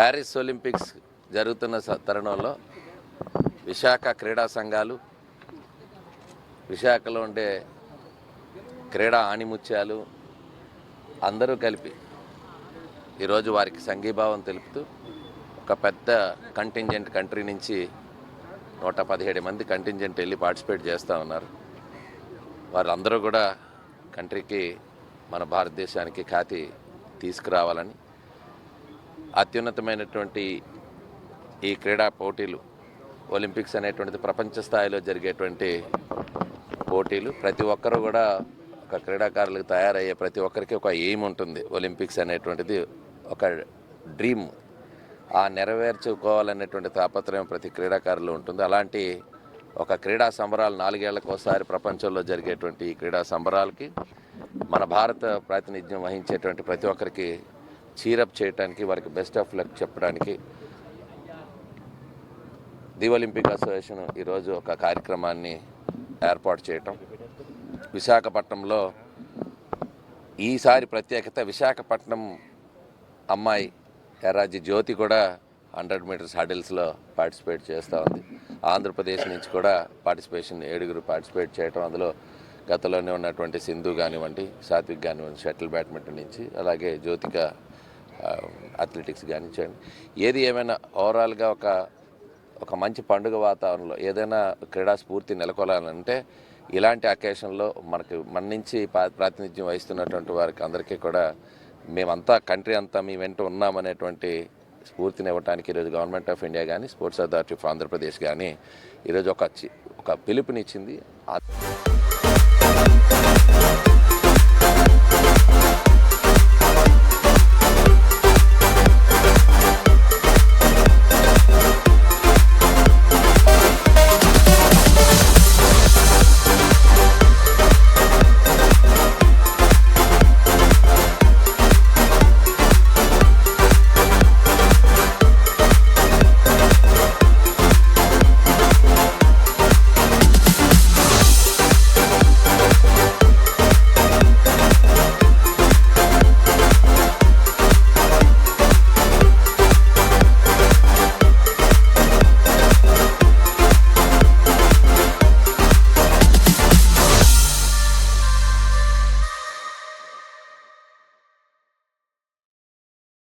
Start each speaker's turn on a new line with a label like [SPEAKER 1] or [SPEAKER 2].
[SPEAKER 1] Paris Olympics జరుగుతున్న తరుణంలో విశాఖ క్రీడా సంఘాలు విశాఖలో ఉండే క్రీడా ఆణిముత్యాలు అందరూ కలిపి ఈరోజు వారికి సంఘీభావం తెలుపుతూ ఒక పెద్ద కంటింజెంట్ కంట్రీ నుంచి నూట పదిహేడు మంది కంటింజెంట్ వెళ్ళి పార్టిసిపేట్ చేస్తూ ఉన్నారు. వారందరూ కూడా కంట్రీకి మన భారతదేశానికి ఖ్యాతి తీసుకురావాలని అత్యున్నతమైనటువంటి ఈ క్రీడా పోటీలు ఒలింపిక్స్ అనేటువంటిది ప్రపంచ స్థాయిలో జరిగేటువంటి పోటీలు. ప్రతి ఒక్కరూ కూడా ఒక క్రీడాకారులకు తయారయ్యే ప్రతి ఒక్కరికి ఒక ఎయిమ్ ఉంటుంది. ఒలింపిక్స్ అనేటువంటిది ఒక డ్రీమ్. ఆ నెరవేర్చుకోవాలనేటువంటి తాపత్రయం ప్రతి క్రీడాకారులు ఉంటుంది. అలాంటి ఒక క్రీడా సంబరాలు నాలుగేళ్ళకు ఒకసారి ప్రపంచంలో జరిగేటువంటి ఈ క్రీడా సంబరాలకి మన భారత ప్రాతినిధ్యం వహించేటువంటి ప్రతి ఒక్కరికి చీరప్ చేయడానికి వారికి బెస్ట్ ఆఫ్ లక్ చెప్పడానికి ది ఒలింపిక్ అసోసియేషన్ ఈరోజు ఒక కార్యక్రమాన్ని ఏర్పాటు చేయటం. విశాఖపట్నంలో ఈసారి ప్రత్యేకత విశాఖపట్నం అమ్మాయి ఎర్రాజి జ్యోతి కూడా హండ్రెడ్ మీటర్స్ హడిల్స్లో పార్టిసిపేట్ చేస్తూ ఉంది. ఆంధ్రప్రదేశ్ నుంచి కూడా పార్టిసిపేషన్ ఏడుగురు పార్టిసిపేట్ చేయటం. అందులో గతంలోనే ఉన్నటువంటి సింధు కానివ్వండి సాత్విక్ కానివ్వండి షటిల్ బ్యాడ్మింటన్ నుంచి అలాగే జ్యోతిక అథ్లెటిక్స్ కానివ్వండి ఏది ఏమైనా ఓవరాల్గా ఒక ఒక మంచి పండుగ వాతావరణంలో ఏదైనా క్రీడా స్ఫూర్తి నెలకొలాలంటే ఇలాంటి అకేషన్లో మనకి మన నుంచి ప్రాతినిధ్యం వహిస్తున్నటువంటి వారికి అందరికీ కూడా మేమంతా కంట్రీ అంతా మీ వెంట ఉన్నామనేటువంటి స్ఫూర్తిని ఇవ్వడానికి ఈరోజు గవర్నమెంట్ ఆఫ్ ఇండియా కానీ స్పోర్ట్స్ అథారిటీ ఆఫ్ ఆంధ్రప్రదేశ్ కానీ ఈరోజు ఒక చి- ఒక పిలుపునిచ్చింది.